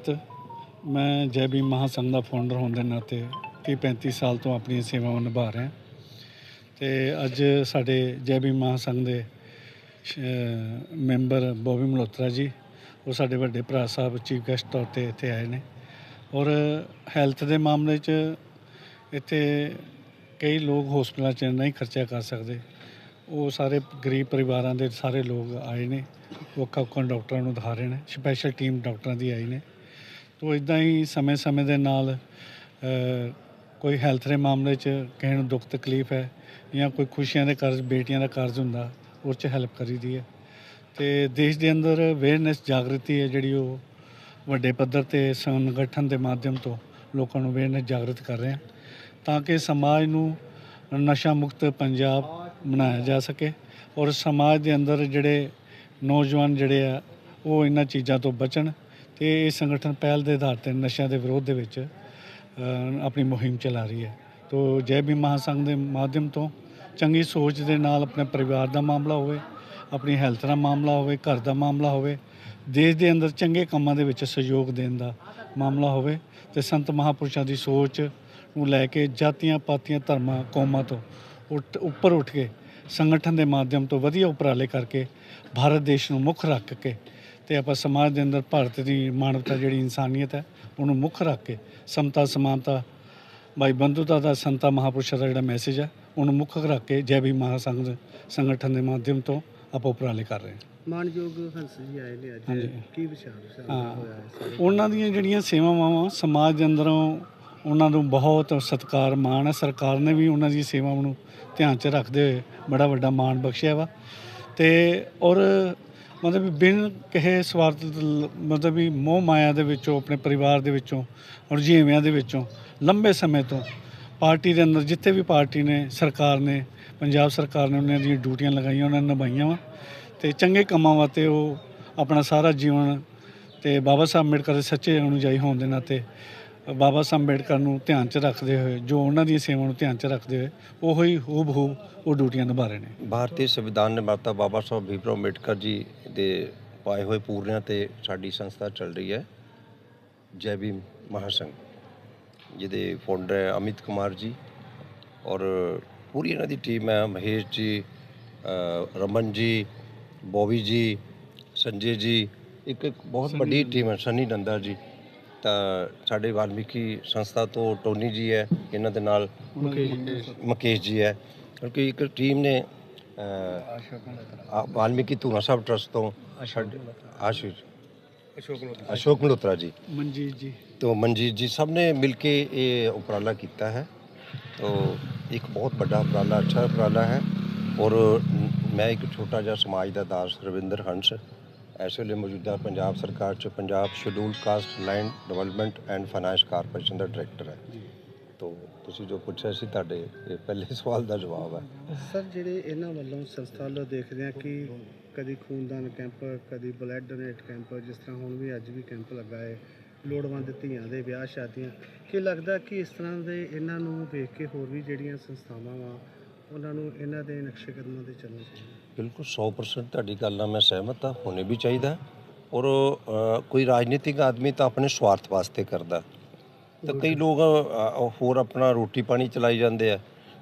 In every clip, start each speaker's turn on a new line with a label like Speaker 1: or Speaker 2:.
Speaker 1: ਭਾਰਤ ਮੈਂ ਜੈ ਭੀਮ ਮਹਾਸੰਘ ਦਾ ਫਾਊਂਡਰ ਹੋਣ ਦੇ ਨਾਤੇ ਤੀਹ 35 ਸਾਲ ਤੋਂ ਆਪਣੀਆਂ ਸੇਵਾਵਾਂ ਨਿਭਾ ਰਿਹਾ। ਤੇ ਅੱਜ ਸਾਡੇ ਜੈ ਭੀਮ ਮਹਾਸੰਘ ਦੇ ਮੈਂਬਰ ਬੋਬੀ ਮਲਹੋਤਰਾ ਜੀ, ਉਹ ਸਾਡੇ ਵੱਡੇ ਭਰਾ ਸਾਹਿਬ ਚੀਫ ਗੈਸਟ ਤੌਰ ਤੇ ਇੱਥੇ ਆਏ ਨੇ। ਔਰ ਹੈਲਥ ਦੇ ਮਾਮਲੇ 'ਚ ਇੱਥੇ ਕਈ ਲੋਕ ਹਸਪਤਾਲਾਂ 'ਚ ਨਹੀਂ ਖਰਚਾ ਕਰ ਸਕਦੇ। ਉਹ ਸਾਰੇ ਗਰੀਬ ਪਰਿਵਾਰਾਂ ਦੇ ਸਾਰੇ ਲੋਕ ਆਏ ਨੇ ਵੱਖੋ ਵੱਖ ਡਾਕਟਰਾਂ ਨੂੰ ਦਿਖਾ ਰਹੇ ਨੇ ਸਪੈਸ਼ਲ ਟੀਮ ਡਾਕਟਰਾਂ ਦੀ ਆਈ ਨੇ। ਤੋ ਇਦਾਂ ਹੀ ਸਮੇਂ-ਸਮੇਂ ਦੇ ਨਾਲ ਕੋਈ ਹੈਲਥ ਦੇ ਮਾਮਲੇ 'ਚ ਕਿਸੇ ਨੂੰ ਦੁੱਖ ਤਕਲੀਫ ਹੈ ਜਾਂ ਕੋਈ ਖੁਸ਼ੀਆਂ ਦੇ ਕਰਜ਼, ਬੇਟੀਆਂ ਦਾ ਕਰਜ਼ ਹੁੰਦਾ, ਉਹ 'ਚ ਹੈਲਪ ਕਰੀਦੀ ਹੈ। ਤੇ ਦੇਸ਼ ਦੇ ਅੰਦਰ ਅਵੇਅਰਨੈਸ ਜਾਗਰਤੀ ਹੈ ਜਿਹੜੀ ਉਹ ਵੱਡੇ ਪੱਧਰ ਤੇ ਸੰਗਠਨ ਦੇ ਮਾਧਿਅਮ ਤੋਂ ਲੋਕਾਂ ਨੂੰ ਅਵੇਅਰਨੈਸ ਜਾਗਰਤ ਕਰ ਰਹੇ ਹਾਂ ਤਾਂ ਕਿ ਸਮਾਜ ਨੂੰ ਨਸ਼ਾ ਮੁਕਤ ਪੰਜਾਬ ਬਣਾਇਆ ਜਾ ਸਕੇ ਔਰ ਸਮਾਜ ਦੇ ਅੰਦਰ ਜਿਹੜੇ ਨੌਜਵਾਨ ਜਿਹੜੇ ਆ, ਉਹ ਇਹਨਾਂ ਚੀਜ਼ਾਂ ਤੋਂ ਬਚਣ ਤੇ ਇਹ ਸੰਗਠਨ ਪਹਿਲ ਦੇ ਆਧਾਰ ਤੇ ਨਸ਼ਿਆਂ ਦੇ ਵਿਰੋਧ ਦੇ ਵਿੱਚ ਆਪਣੀ ਮੁਹਿੰਮ ਚਲਾ ਰਹੀ ਹੈ। ਤੋ ਜੈ ਭੀਮ ਮਹਾਸੰਘ ਦੇ ਮਾਧਿਅਮ ਤੋਂ ਚੰਗੀ ਸੋਚ ਦੇ ਨਾਲ ਆਪਣੇ ਪਰਿਵਾਰ ਦਾ ਮਾਮਲਾ ਹੋਵੇ, ਆਪਣੀ ਹੈਲਥ ਦਾ ਮਾਮਲਾ ਹੋਵੇ, ਘਰ ਦਾ ਮਾਮਲਾ ਹੋਵੇ, ਦੇਸ਼ ਦੇ ਅੰਦਰ ਚੰਗੇ ਕੰਮਾਂ ਦੇ ਵਿੱਚ ਸਹਿਯੋਗ ਦੇਣ ਦਾ ਮਾਮਲਾ ਹੋਵੇ ਤੇ ਸੰਤ ਮਹਾਪੁਰਸ਼ਾਂ ਦੀ ਸੋਚ ਨੂੰ ਲੈ ਕੇ ਜਾਤੀਆਂ ਪਾਤੀਆਂ ਧਰਮਾਂ ਕੌਮਾਂ ਤੋਂ ਉੱਠ, ਉੱਪਰ ਉੱਠ ਕੇ ਸੰਗਠਨ ਦੇ ਮਾਧਿਅਮ ਤੋਂ ਵਧੀਆ ਉਪਰਾਲੇ ਕਰਕੇ ਭਾਰਤ ਦੇਸ਼ ਨੂੰ ਮੁੱਖ ਰੱਖ ਕੇ ਤੇ ਆਪਾਂ ਸਮਾਜ ਦੇ ਅੰਦਰ ਭਾਰਤ ਦੀ ਮਾਨਵਤਾ ਜਿਹੜੀ ਇਨਸਾਨੀਅਤ ਹੈ ਉਹਨੂੰ ਮੁੱਖ ਰੱਖ ਕੇ ਸਮਤਾ ਸਮਾਨਤਾ ਭਾਈ ਬੰਧੁਤਾ ਦਾ ਸੰਤਾ ਮਹਾਪੁਰਸ਼ਾਂ ਦਾ ਜਿਹੜਾ ਮੈਸੇਜ ਹੈ ਉਹਨੂੰ ਮੁੱਖ ਰੱਖ ਕੇ ਜੈ ਭੀਮ ਮਹਾਸੰਘ ਸੰਗਠਨ ਦੇ ਮਾਧਿਅਮ ਤੋਂ ਆਪਾਂ ਉਪਰਾਲੇ ਕਰ ਰਹੇ ਹਾਂ।
Speaker 2: ਮਾਨਯੋਗ ਹੰਸ ਜੀ ਆਏ ਨੇ ਅੱਜ। ਕੀ ਵਿਚਾਰ। ਹੋਇਆ
Speaker 1: ਉਹਨਾਂ ਦੀਆਂ ਜਿਹੜੀਆਂ ਸੇਵਾਵਾਂ ਵਾ ਸਮਾਜ ਦੇ ਅੰਦਰੋਂ ਉਹਨਾਂ ਨੂੰ ਬਹੁਤ ਸਤਿਕਾਰ ਮਾਣ ਹੈ। ਸਰਕਾਰ ਨੇ ਵੀ ਉਹਨਾਂ ਦੀ ਸੇਵਾਵਾਂ ਨੂੰ ਧਿਆਨ 'ਚ ਰੱਖਦੇ ਹੋਏ ਬੜਾ ਵੱਡਾ ਮਾਣ ਬਖਸ਼ਿਆ ਵਾ। ਤੇ ਔਰ ਮਤਲਬ ਵੀ ਬਿਨ ਕਿਸੇ ਸਵਾਰਥ ਮਤਲਬ ਵੀ ਮੋਹ ਮਾਇਆ ਦੇ ਵਿੱਚੋਂ, ਆਪਣੇ ਪਰਿਵਾਰ ਦੇ ਵਿੱਚੋਂ ਔਰ ਜੀਵਿਆਂ ਦੇ ਵਿੱਚੋਂ, ਲੰਬੇ ਸਮੇਂ ਤੋਂ ਪਾਰਟੀ ਦੇ ਅੰਦਰ ਜਿੱਥੇ ਵੀ ਪਾਰਟੀ ਨੇ, ਸਰਕਾਰ ਨੇ, ਪੰਜਾਬ ਸਰਕਾਰ ਨੇ ਉਹਨਾਂ ਦੀਆਂ ਡਿਊਟੀਆਂ ਲਗਾਈਆਂ, ਉਹਨਾਂ ਨੇ ਨਿਭਾਈਆਂ ਵਾ। ਤੇ ਚੰਗੇ ਕੰਮਾਂ ਵਾਸਤੇ ਉਹ ਆਪਣਾ ਸਾਰਾ ਜੀਵਨ ਤੇ ਬਾਬਾ ਸਾਹਿਬ ਅੰਬੇਡਕਰ ਦੇ ਸੱਚੇ ਅਨੁਜਾਈ ਹੋਣ ਦੇ ਨਾਤੇ ਬਾਬਾ ਸਾਹਿਬ ਅੰਬੇਡਕਰ ਨੂੰ ਧਿਆਨ 'ਚ ਰੱਖਦੇ ਹੋਏ ਜੋ ਉਹਨਾਂ ਦੀਆਂ ਸੇਵਾਵਾਂ ਨੂੰ ਧਿਆਨ 'ਚ ਰੱਖਦੇ ਹੋਏ ਉਹੋ ਹੀ ਹੂਬਹੂ ਉਹ ਡਿਊਟੀਆਂ ਨਿਭਾ ਰਹੇ ਨੇ।
Speaker 3: ਭਾਰਤੀ ਸੰਵਿਧਾਨ ਨਿਰਮਾਤਾ ਬਾਬਾ ਸਾਹਿਬ ਭੀਮਰਾਓ ਅੰਬੇਡਕਰ ਜੀ ਦੇ ਪਾਏ ਹੋਏ ਪੂਰਨਿਆਂ ਤੇ ਸਾਡੀ ਸੰਸਥਾ ਚੱਲ ਰਹੀ ਹੈ ਜੈ ਭੀਮ ਮਹਾਸੰਘ ਜਿਹਦੇ ਫਾਊਂਡਰ ਹੈ ਅਮਿਤ ਕੁਮਾਰ ਜੀ ਔਰ ਪੂਰੀ ਇਹਨਾਂ ਦੀ ਟੀਮ ਹੈ ਮਹੇਸ਼ ਜੀ ਰਮਨ ਜੀ ਬੋਬੀ ਜੀ ਸੰਜੇ ਜੀ ਇੱਕ ਇੱਕ ਬਹੁਤ ਵੱਡੀ ਟੀਮ ਹੈ ਸਨੀ ਨੰਦਾ ਜੀ। ਤਾਂ ਸਾਡੇ ਵਾਲਮੀਕੀ ਸੰਸਥਾ ਤੋਂ ਟੋਨੀ ਜੀ ਹੈ ਇਹਨਾਂ ਦੇ ਨਾਲ ਮੁਕੇਸ਼ ਜੀ ਹੈ। ਕਿਉਂਕਿ ਇੱਕ ਟੀਮ ਨੇ ਵਾਲਮੀਕੀ ਧੂਨਾ ਸਾਹਿਬ ਟਰਸਟ ਤੋਂ ਆਸ਼ੀਸ਼ ਅਸ਼ੋਕ ਮਲਹੋਤਰਾ ਜੀ।
Speaker 1: ਮਨਜੀਤ ਜੀ।
Speaker 3: ਤੋਂ ਮਨਜੀਤ ਜੀ ਸਭ ਨੇ ਮਿਲ ਕੇ ਇਹ ਉਪਰਾਲਾ ਕੀਤਾ ਹੈ। ਤੋ ਇੱਕ ਬਹੁਤ ਵੱਡਾ ਉਪਰਾਲਾ ਅੱਛਾ ਉਪਰਾਲਾ ਹੈ। ਔਰ ਮੈਂ ਇੱਕ ਛੋਟਾ ਜਿਹਾ ਸਮਾਜ ਦਾ ਦਾਸ ਰਵਿੰਦਰ ਹੰਸ ਇਸ ਵੇਲੇ ਮੌਜੂਦਾ ਪੰਜਾਬ ਸਰਕਾਰ ਚ Punjab schedule caste land development and finance corporation the director ਹੈ। ਤੋ ਤੁਸੀਂ ਜੋ ਪੁੱਛਿਆ ਸੀ ਤੁਹਾਡੇ ਇਹ ਪਹਿਲੇ ਸਵਾਲ ਦਾ ਜਵਾਬ ਹੈ।
Speaker 2: ਸਰ ਜਿਹੜੇ ਇਹਨਾਂ ਵੱਲੋਂ ਸੰਸਥਾ ਵੱਲੋਂ ਦੇਖਦੇ ਆ ਕਿ ਕਦੀ ਖੂਨਦਾਨ ਕੈਂਪ ਕਦੀ ਬਲੱਡ ਡੋਨੇਟ ਕੈਂਪ ਜਿਸ ਤਰ੍ਹਾਂ ਹੁਣ ਵੀ ਅੱਜ ਵੀ ਕੈਂਪ ਲੱਗਾ ਹੈ ਲੋੜਵੰਦ ਧੀਆਂ ਦੇ ਵਿਆਹ ਸ਼ਾਦੀਆਂ ਕੀ ਲੱਗਦਾ ਕਿ ਇਸ ਤਰ੍ਹਾਂ ਦੇ ਇਹਨਾਂ ਨੂੰ ਵੇਖ ਕੇ ਹੋਰ ਵੀ ਜਿਹੜੀਆਂ ਸੰਸਥਾਵਾਂ ਵਾ ਉਹਨਾਂ ਨੂੰ ਇਹਨਾਂ ਦੇ ਨਕਸ਼ੇ ਕਦਮਾਂ ਤੇ ਚੱਲਣਾ ਚਾਹੀਦਾ?
Speaker 3: ਬਿਲਕੁਲ 100% ਤੁਹਾਡੀ ਗੱਲ ਨਾਲ ਮੈਂ ਸਹਿਮਤ ਹਾਂ, ਹੋਣੇ ਵੀ ਚਾਹੀਦਾ ਔਰ ਕੋਈ ਰਾਜਨੀਤਿਕ ਆਦਮੀ ਤਾਂ ਆਪਣੇ ਸਵਾਰਥ ਵਾਸਤੇ ਕਰਦਾ ਤਾਂ ਕਈ ਲੋਕ ਹੋਰ ਆਪਣਾ ਰੋਟੀ ਪਾਣੀ ਚਲਾਈ ਜਾਂਦੇ ਆ।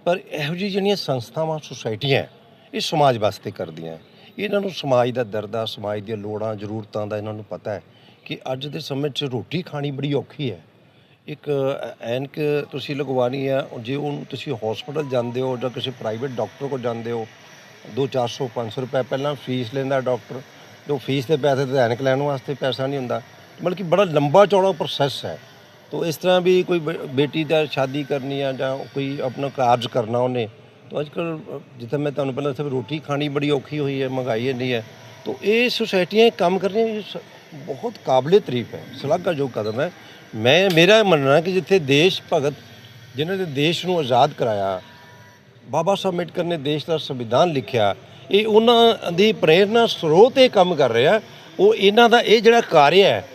Speaker 3: ਪਰ ਇਹੋ ਜਿਹੀ ਜਿਹੜੀਆਂ ਸੰਸਥਾਵਾਂ, ਸੁਸਾਇਟੀਆਂ ਇਹ ਸਮਾਜ ਵਾਸਤੇ ਕਰਦੀਆਂ ਇਹਨਾਂ ਨੂੰ ਸਮਾਜ ਦਾ ਦਰਦ ਆ, ਸਮਾਜ ਦੀਆਂ ਲੋੜਾਂ, ਜ਼ਰੂਰਤਾਂ ਦਾ ਇਹਨਾਂ ਨੂੰ ਪਤਾ ਹੈ ਕਿ ਅੱਜ ਦੇ ਸਮੇਂ 'ਚ ਰੋਟੀ ਖਾਣੀ ਬੜੀ ਔਖੀ ਹੈ। ਇੱਕ ਐਨਕ ਤੁਸੀਂ ਲਗਵਾਣੀ ਹੈ ਜੇ ਉਹਨੂੰ ਤੁਸੀਂ ਹਸਪੀਟਲ ਜਾਂਦੇ ਹੋ ਜਾਂ ਕਿਸੇ ਪ੍ਰਾਈਵੇਟ ਡਾਕਟਰ ਕੋਲ ਜਾਂਦੇ ਹੋ 2 400 500 ਰੁਪਏ ਪਹਿਲਾਂ ਫੀਸ ਲੈਂਦਾ ਡਾਕਟਰ ਜੋ ਫੀਸ ਦੇ ਪੈਸੇ ਤੇ ਐਨਕ ਲੈਣ ਵਾਸਤੇ ਪੈਸਾ ਨਹੀਂ ਹੁੰਦਾ। ਬਲਕਿ ਬੜਾ ਲੰਬਾ ਚੌੜਾ ਪ੍ਰੋਸੈਸ ਹੈ। ਤੋ ਇਸ ਤਰ੍ਹਾਂ ਵੀ ਕੋਈ ਬ- ਬੇਟੀ ਦਾ ਸ਼ਾਦੀ ਕਰਨੀ ਆ ਜਾਂ ਕੋਈ ਆਪਣਾ ਕਾਰਜ ਕਰਨਾ ਉਹਨੇ, ਤੋ ਅੱਜ ਕੱਲ ਜਿੱਥੇ ਮੈਂ ਤੁਹਾਨੂੰ ਪਹਿਲਾਂ ਦੱਸਿਆ ਰੋਟੀ ਖਾਣੀ ਬੜੀ ਔਖੀ ਹੋਈ ਹੈ, ਮਹਿੰਗਾਈ ਇੰਨੀ ਹੈ। ਤੋ ਇਹ ਸੁਸਾਇਟੀਆਂ ਕੰਮ ਕਰ ਰਹੀਆਂ ਬਹੁਤ ਕਾਬਲੇ ਤਾਰੀਫ ਹੈ ਸ਼ਲਾਘਾਯੋਗ ਕਦਮ ਹੈ। ਮੈਂ, ਮੇਰਾ ਮੰਨਣਾ ਕਿ ਜਿੱਥੇ ਦੇਸ਼ ਭਗਤ, ਜਿਨ੍ਹਾਂ ਨੇ ਦੇਸ਼ ਨੂੰ ਆਜ਼ਾਦ ਕਰਾਇਆ ਬਾਬਾ ਸਾਹਿਬ ਅੰਬੇਡਕਰ ਨੇ ਦੇਸ਼ ਦਾ ਸੰਵਿਧਾਨ ਲਿਖਿਆ, ਇਹ ਉਹਨਾਂ ਦੀ ਪ੍ਰੇਰਨਾ ਸਰੋਤ ਇਹ ਕੰਮ ਕਰ ਰਿਹਾ। ਉਹ ਇਹਨਾਂ ਦਾ ਇਹ ਜਿਹੜਾ ਕਾਰਜ ਹੈ,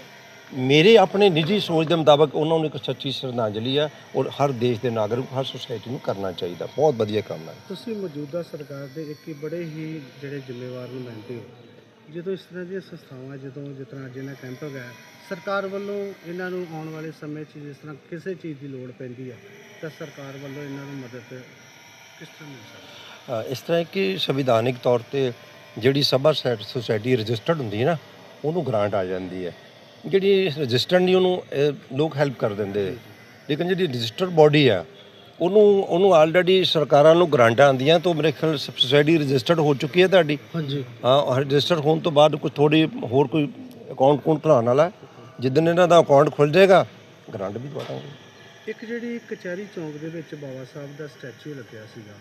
Speaker 3: ਮੇਰੇ ਆਪਣੇ ਨਿੱਜੀ ਸੋਚ ਦੇ ਮੁਤਾਬਕ ਉਹਨਾਂ ਨੂੰ ਇੱਕ ਸੱਚੀ ਸ਼ਰਧਾਂਜਲੀ ਆ ਔਰ ਹਰ ਦੇਸ਼ ਦੇ ਨਾਗਰਿਕ, ਹਰ ਸੁਸਾਇਟੀ ਨੂੰ ਕਰਨਾ ਚਾਹੀਦਾ। ਬਹੁਤ ਵਧੀਆ ਕੰਮ ਹੈ।
Speaker 2: ਤੁਸੀਂ ਮੌਜੂਦਾ ਸਰਕਾਰ ਦੇ ਇੱਕ ਹੀ ਬੜੇ ਹੀ ਜਿਹੜੇ ਜ਼ਿੰਮੇਵਾਰ ਨੁਮਾਇੰਦੇ ਹੋ। ਜਦੋਂ ਇਸ ਤਰ੍ਹਾਂ ਦੀਆਂ ਸੰਸਥਾਵਾਂ, ਜਦੋਂ ਜਿਸ ਤਰ੍ਹਾਂ ਅੱਜ ਇਹਨਾਂ ਕੈਂਪ ਹੈਗਾ, ਸਰਕਾਰ ਵੱਲੋਂ ਇਹਨਾਂ ਨੂੰ ਆਉਣ ਵਾਲੇ ਸਮੇਂ 'ਚ ਜਿਸ ਤਰ੍ਹਾਂ ਕਿਸੇ ਚੀਜ਼ ਦੀ ਲੋੜ ਪੈਂਦੀ ਆ, ਤਾਂ ਸਰਕਾਰ ਵੱਲੋਂ ਇਹਨਾਂ ਨੂੰ ਮਦਦ ਕਿਸ ਤਰ੍ਹਾਂ ਮਿਲ ਸਕਦੀ?
Speaker 3: ਅ, ਇਸ ਤਰ੍ਹਾਂ ਕਿ ਸੰਵਿਧਾਨਿਕ ਤੌਰ ਤੇ ਜਿਹੜੀ ਸਭਾ ਸੈ- ਸੁਸਾਇਟੀ ਰਜਿਸਟਰਡ ਹੁੰਦੀ ਹੈ ਨਾ ਉਹਨੂੰ ਗ੍ਰਾਂਟ ਆ ਜਾਂਦੀ ਹੈ। ਜਿਹੜੀ ਰਜਿਸਟਰਡ ਨਹੀਂ ਉਹਨੂੰ ਲੋਕ ਹੈਲਪ ਕਰ ਦਿੰਦੇ ਲੇਕਿਨ ਜਿਹੜੀ ਰਜਿਸਟਰਡ ਬੋਡੀ ਆ ਉਹਨੂੰ ਉਹਨੂੰ ਆਲਰੇਡੀ ਸਰਕਾਰਾਂ ਨੂੰ ਗ੍ਰਾਂਟਾਂ ਆਉਂਦੀਆਂ ਤਾਂ ਮੇਰੇ ਖਿਆਲ ਸੁਸਾਇਟੀ ਰਜਿਸਟਰਡ ਹੋ ਚੁੱਕੀ ਹੈ ਤੁਹਾਡੀ।
Speaker 2: ਹਾਂਜੀ।
Speaker 3: ਹਾਂ ਰਜਿਸਟਰ ਹੋਣ ਤੋਂ ਬਾਅਦ ਕੋਈ ਥੋੜੀ ਹੋਰ ਕੋਈ ਅਕਾਊਂਟ ਕੋਡ ਖੁਲਾਉਣ ਵਾਲਾ ਹੈ। ਜਿੱਦਣ ਇਹਨਾਂ ਦਾ ਅਕਾਊਂਟ ਖੁੱਲ ਜਾਏਗਾ ਗ੍ਰਾਂਟ ਵੀ ਦਵਾਵਾਂਗੇ
Speaker 2: ਇੱਕ ਜਿਹੜੀ ਕਚਹਿਰੀ ਚੌਂਕ ਦੇ ਵਿੱਚ ਬਾਬਾ ਸਾਹਿਬ ਦਾ ਸਟੈਚੂ ਲੱਗਿਆ ਸੀਗਾ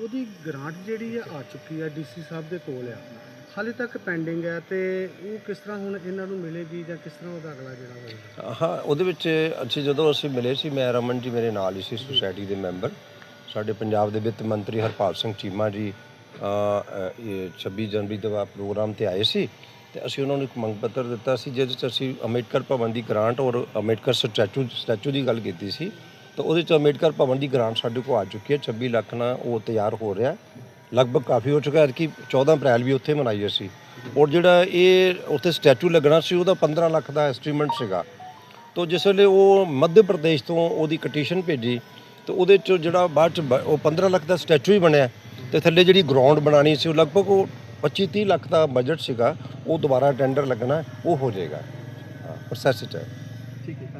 Speaker 2: ਉਹਦੀ ਗ੍ਰਾਂਟ ਜਿਹੜੀ ਆ ਆ ਚੁੱਕੀ ਆ ਡੀਸੀ ਸਾਹਿਬ ਦੇ ਕੋਲ ਆ। ਹਾਲੇ ਤੱਕ ਪੈਂਡਿੰਗ ਹੈ ਤੇ ਉਹ ਕਿਸ ਤਰ੍ਹਾਂ ਹੁਣ ਇਹਨਾਂ ਨੂੰ ਮਿਲੇਗੀ ਜਾਂ ਕਿਸ ਤਰ੍ਹਾਂ ਉਹਦਾ ਅਗਲਾ ਜਿਹੜਾ ਹੋਏਗਾ
Speaker 3: ਹਾਂ ਉਹਦੇ ਵਿੱਚ ਅਸੀਂ ਜਦੋਂ ਅਸੀਂ ਮਿਲੇ ਸੀ ਮੈਂ ਰਮਨ ਜੀ ਮੇਰੇ ਨਾਲ ਹੀ ਸੀ ਸੁਸਾਇਟੀ ਦੇ ਮੈਂਬਰ। ਸਾਡੇ ਪੰਜਾਬ ਦੇ ਵਿੱਤ ਮੰਤਰੀ ਹਰਪਾਲ ਸਿੰਘ ਚੀਮਾ ਜੀ ਅ, ਅ, ਇਹ 26 ਜਨਵਰੀ ਦਾ ਪ੍ਰੋਗਰਾਮ ਤੇ ਆਏ ਸੀ। ਤੇ ਅਸੀਂ ਉਹਨਾਂ ਨੂੰ ਇੱਕ ਮੰਗ ਪੱਤਰ ਦਿੱਤਾ ਸੀ, ਜਿਹਦੇ 'ਚ ਅਸੀਂ ਅੰਬੇਡਕਰ ਭਵਨ ਦੀ ਗ੍ਰਾਂਟ ਔਰ ਅੰਬੇਡਕਰ ਸਟੈਚੂ ਸਟੈਚੂ ਦੀ ਗੱਲ ਕੀਤੀ ਸੀ। ਤਾਂ ਉਹਦੇ 'ਚ ਅੰਬੇਡਕਰ ਭਵਨ ਦੀ ਗ੍ਰਾਂਟ ਸਾਡੇ ਕੋਲ ਆ ਚੁੱਕੀ ਹੈ 26 ਲੱਖ ਨਾਲ ਉਹ ਤਿਆਰ ਹੋ ਰਿਹਾ ਲਗਭਗ ਕਾਫੀ ਹੋ ਚੁੱਕਾ ਹੈ ਕਿ 14 ਅਪ੍ਰੈਲ ਵੀ ਉੱਥੇ ਮਨਾਈ ਅਸੀਂ। ਔਰ ਜਿਹੜਾ ਇਹ ਉੱਥੇ ਸਟੈਚੂ ਲੱਗਣਾ ਸੀ, ਉਹਦਾ 15 ਲੱਖ ਦਾ ਐਸਟੀਮੇਟ ਸੀਗਾ। ਤੋ ਜਿਸ ਵੇਲੇ ਉਹ ਮੱਧ ਪ੍ਰਦੇਸ਼ ਤੋਂ ਉਹਦੀ ਕਟੀਸ਼ਨ ਭੇਜੀ, ਤਾਂ ਉਹਦੇ ਚ ਜਿਹੜਾ ਬਾਅਦ ਚ ਬ- ਉਹ 15 ਲੱਖ ਦਾ ਸਟੈਚੂ ਹੀ ਬਣਿਆ। ਤੇ ਥੱਲੇ ਜਿਹੜੀ ਗਰਾਊਂਡ ਬਣਾਣੀ ਸੀ, ਉਹ ਲਗਭਗ ਉਹ 25 30 ਲੱਖ ਦਾ ਬਜਟ ਸੀਗਾ ਉਹ ਦੁਬਾਰਾ ਟੈਂਡਰ ਲੱਗਣਾ ਉਹ ਹੋ ਜਾਏਗਾ ਪ੍ਰੋਸੈਸ ਚ ਹੈ
Speaker 2: ਠੀਕ ਹੈ